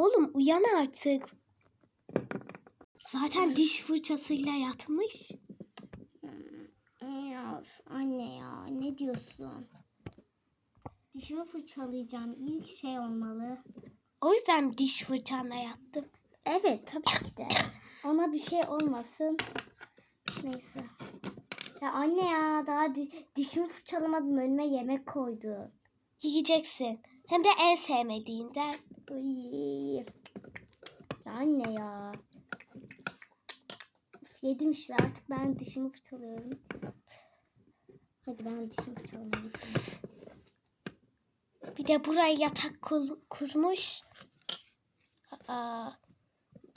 Oğlum uyan artık. Zaten diş fırçasıyla yatmış. Ya anne ya ne diyorsun? Dişimi fırçalayacağım. İlk şey olmalı. O yüzden diş fırçanla yattım. Evet tabii ki de. Ona bir şey olmasın. Neyse. Ya anne ya daha di- dişimi fırçalamadım önüme yemek koydu. Yiyeceksin. Hem de en sevmediğinden. Ya anne ya. Üf, yedim işte artık ben dişimi fırçalıyorum. Hadi ben dişimi fırçalamaya. Bir de buraya yatak kur- kurmuş. Aa,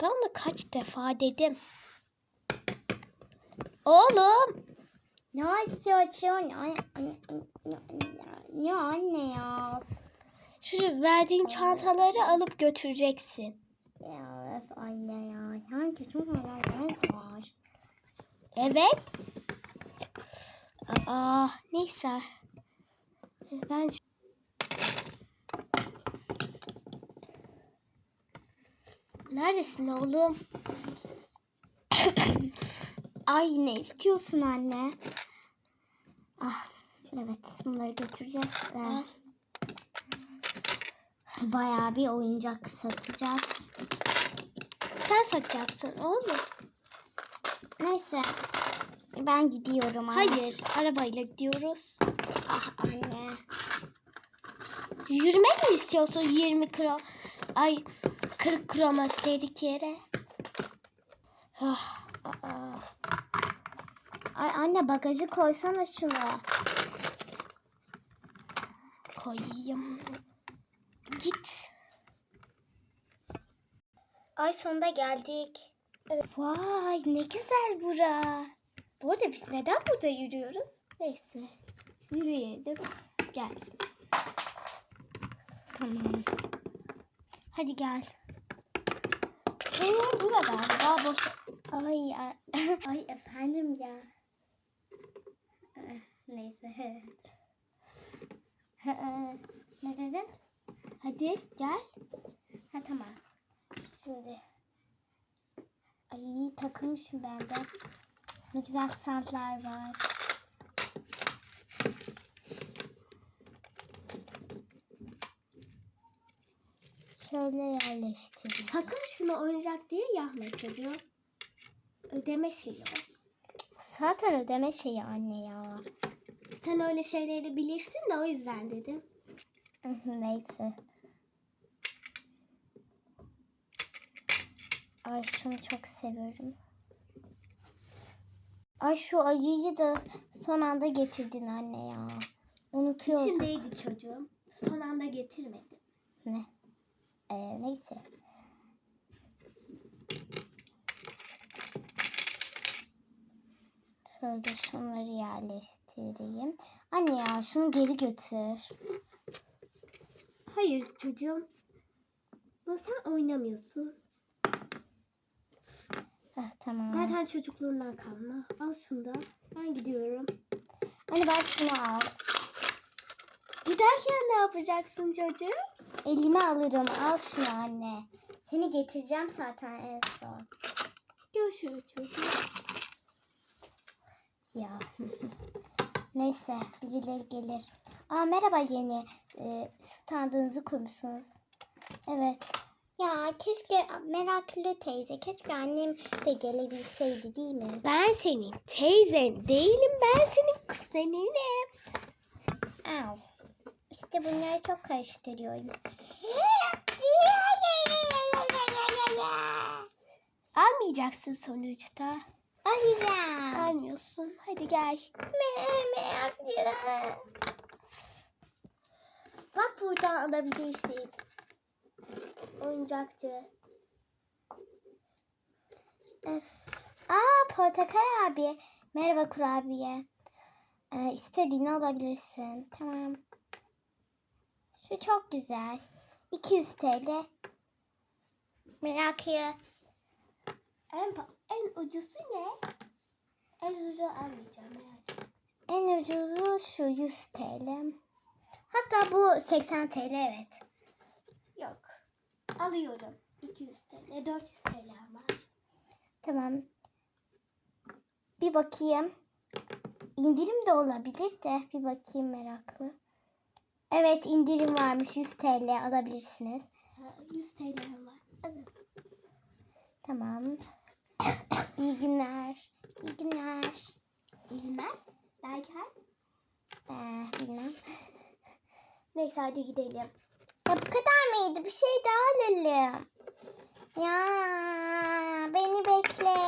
ben onu kaç defa dedim. Oğlum. Ne istiyorsun? Ya anne ya. Şu verdiğim çantaları alıp götüreceksin. Ya öf anne ya. Sanki çok ders var. Evet. Aa, neyse. Ben Neredesin oğlum? Ay ne istiyorsun anne? Ah evet bunları götüreceğiz. Al. Bayağı bir oyuncak satacağız. Sen satacaksın oğlum. Neyse ben gidiyorum artık. Hayır, arabayla gidiyoruz. Ah anne. Yürümek mi istiyorsun 20 kilo? Ay 40 kilometrelik yere. Ah, Aa. Ay anne bagajı koysana şuna. koyayım. Git. Ay sonunda geldik. Vay ne güzel bura. Bu arada biz neden burada yürüyoruz? Neyse. Yürüyelim. Gel. Tamam. Hadi gel. Senin burada daha boş. Ay. Ay efendim ya. Eh, Neyse. Eh, ne dedin? Hadi gel. Ha tamam. Şimdi. Ay takılmışım ben de. Ne güzel standlar var. Şöyle yerleştireyim. Sakın şunu oyuncak diye yapma çocuğum. Ödeme şeyi o. Zaten ödeme şeyi anne ya. Sen öyle şeyleri bilirsin de o yüzden dedim. Neyse. Ay şunu çok seviyorum. Ay şu ayıyı da son anda getirdin anne ya. Unutuyordum. İçindeydi çocuğum. Son anda getirmedim. Ne? Ee, neyse. Şöyle şunları yerleştireyim. Anne ya şunu geri götür. Hayır çocuğum. Bu sen oynamıyorsun. Heh, tamam. Zaten çocukluğundan kalma. Al şunu da. Ben gidiyorum. Anne ben şunu al. Giderken ne yapacaksın çocuğum? Elime alırım. Al şunu anne. Seni getireceğim zaten en son. Görüşürüz çocuğum. Ya. Neyse birileri gelir. Aa merhaba yeni. Ee, standınızı kurmuşsunuz. Evet. Ya keşke meraklı teyze. Keşke annem de gelebilseydi değil mi? Ben senin teyzen değilim. Ben senin kuzeninim. Au. İşte bunları çok karıştırıyorum. Almayacaksın sonuçta. Alacağım. Almıyorsun. Hadi gel. Meraklı. Bak buradan alabilirsin. Oyuncakçı. Öf. Aa Portakal abi. Merhaba kurabiye. Ee, istediğini alabilirsin. Tamam. Şu çok güzel. 200 TL. Merak ya. En, en ucuzu ne? En ucuzu almayacağım. merak. En ucuzu şu 100 TL. Hatta bu 80 TL evet. Alıyorum. 200 TL, 400 TL var. Tamam. Bir bakayım. İndirim de olabilir de bir bakayım meraklı. Evet indirim varmış 100 TL alabilirsiniz. Ha, 100 TL var. Evet. Tamam. İyi günler. İyi günler. İyi günler. Derken? Ee, bilmem. Neyse hadi gidelim. Ya bu kadar mıydı? Bir şey daha alalım. Ya beni bekle.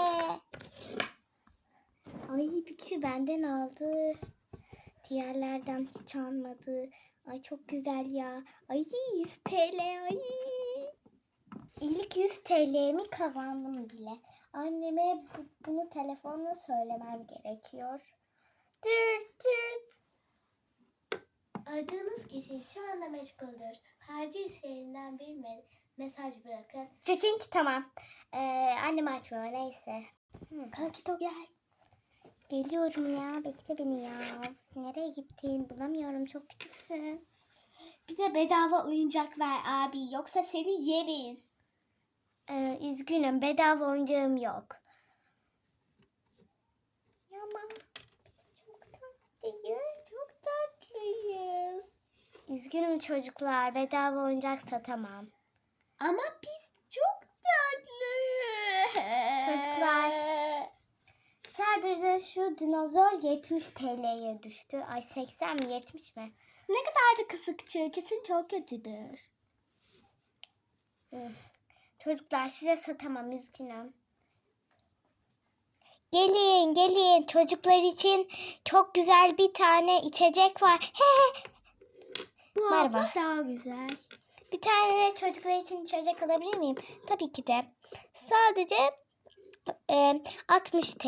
Ay bir kişi benden aldı. Diğerlerden hiç almadı. Ay çok güzel ya. Ay 100 TL. Ay. İlk 100 TL'mi kazandım bile. Anneme bu- bunu telefonla söylemem gerekiyor. Tırt tırt. Aradığınız kişi şu anda meşguldür. Harcı işlerinden bir me- mesaj bırakın. Çeçinki tamam. Ee, annem açmıyor neyse. Kanki to gel. Geliyorum ya. Bekle beni ya. Nereye gittin? Bulamıyorum. Çok küçüksün. Bize bedava oyuncak ver abi yoksa seni yeriz. Ee, üzgünüm. Bedava oyuncağım yok. Ya ama biz. Çok tatlıyız. Üzgünüm çocuklar. Bedava oyuncak satamam. Ama biz çok tatlı. Çocuklar. Sadece şu dinozor 70 TL'ye düştü. Ay 80 mi 70 mi? Ne kadar da kısıkçı. Kesin çok kötüdür. Çocuklar size satamam üzgünüm. Gelin gelin çocuklar için çok güzel bir tane içecek var. He he. Bu Merhaba. abla daha güzel. Bir tane çocuklar için içecek alabilir miyim? Tabii ki de. Sadece e, 60 TL.